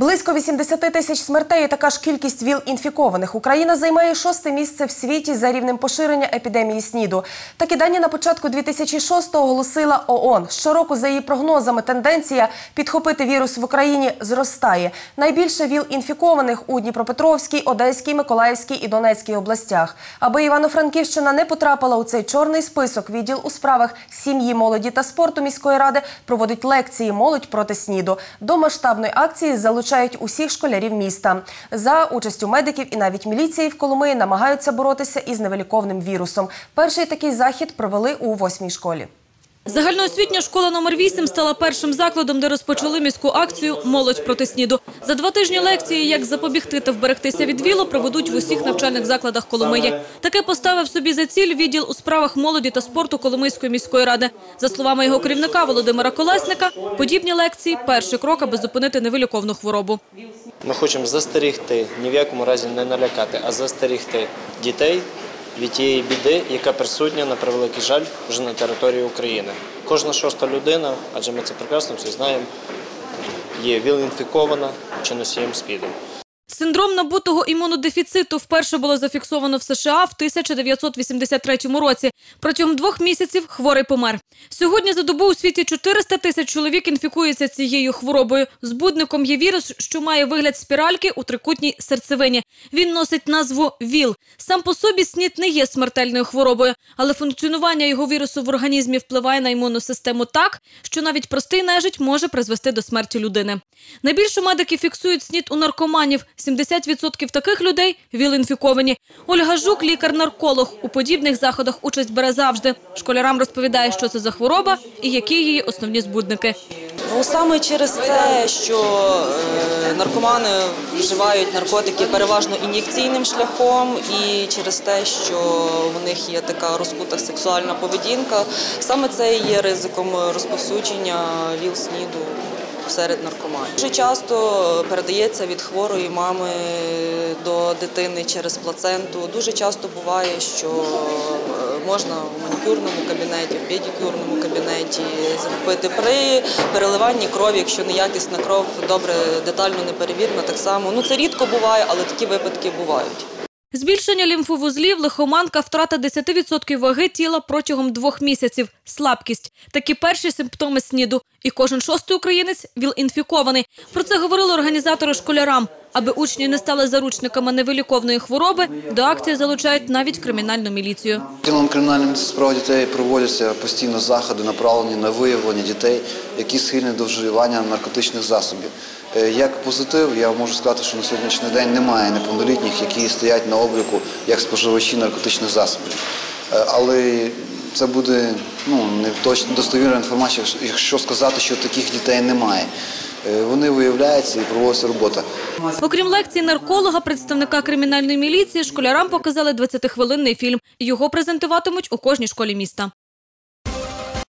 Близько 80 тисяч смертей і така ж кількість ВІЛ-інфікованих. Україна займає шосте місце в світі за рівнем поширення епідемії СНІДу. Такі дані на початку 2006-го оголосила ООН. Щороку, за її прогнозами, тенденція підхопити вірус в Україні зростає. Найбільше ВІЛ-інфікованих у Дніпропетровській, Одеській, Миколаївській і Донецькій областях. Аби Івано-Франківщина не потрапила у цей чорний список, відділ у справах сім'ї, молоді та спорту міської ради проводить лекції «Молодь проти СНІДу». До масштабної акції залучають усіх школярів міста. За участю медиків і навіть міліції в Коломиї намагаються боротися із невиліковним вірусом. Перший такий захід провели у восьмій школі. Загальноосвітня школа номер 8 стала першим закладом, де розпочали міську акцію «Молодь проти СНІДу». За два тижні лекції «Як запобігти та вберегтися від ВІЛу» проведуть в усіх навчальних закладах Коломиї. Таке поставив собі за ціль відділ у справах молоді та спорту Коломийської міської ради. За словами його керівника Володимира Колесника, подібні лекції – перший крок, аби зупинити невиліковну хворобу. Ми хочемо застерігти, ні в якому разі не налякати, а застерігти дітей від тієї біди, яка присутня на превеликий жаль вже на території України. Кожна шоста людина, адже ми це прекрасно всі знаємо, є віл-інфікована чи носієм СПІДу. Синдром набутого імунодефіциту вперше було зафіксовано в США в 1983 році. Протягом двох місяців хворий помер. Сьогодні за добу у світі 400 тисяч чоловік інфікуються цією хворобою. Збудником є вірус, що має вигляд спіральки у трикутній серцевині. Він носить назву ВІЛ. Сам по собі СНІД не є смертельною хворобою, але функціонування його вірусу в організмі впливає на імунну систему так, що навіть простий нежить може призвести до смерті людини. Найбільше медики фіксують СНІД у наркоманів. 70% таких людей ВІЛ-інфіковані. Ольга Жук, лікар-нарколог. У подібних заходах участь бере завжди. Школярам розповідає, що це за хвороба і які її основні збудники. Ну саме через це, що е, наркомани вживають наркотики переважно ін'єкційним шляхом, і через те, що в них є така розкута сексуальна поведінка, саме це є ризиком розповсюдження ВІЛ-СНІДу серед наркоманів. Дуже часто передається від хворої мами до дитини через плаценту. Дуже часто буває, що е, можна в манікюрному кабінеті, в педикюрному кабінеті закупити при переливанні крові, якщо неякісна кров добре детально не перевірена, так само. Ну це рідко буває, але такі випадки бувають. Збільшення лімфовузлів, лихоманка, втрата 10% ваги тіла протягом двох місяців, слабкість. Такі перші симптоми СНІДу. І кожен шостий українець ВІЛ-інфікований. Про це говорили організатори школярам. Аби учні не стали заручниками невиліковної хвороби, до акції залучають навіть кримінальну міліцію. Тілом кримінальної справ дітей проводяться постійно заходи, направлені на виявлення дітей, які схильні до вживання наркотичних засобів. Е, Як позитив, я можу сказати, що на сьогоднішній день немає неповнолітніх, які стоять на обліку як споживачі наркотичних засобів. Е, Але це буде ну, не точно достовірна інформація, якщо сказати, що таких дітей немає. Е, Вони виявляються і проводиться робота. Окрім лекції нарколога, представника кримінальної міліції, школярам показали 20-хвилинний фільм. Його презентуватимуть у кожній школі міста.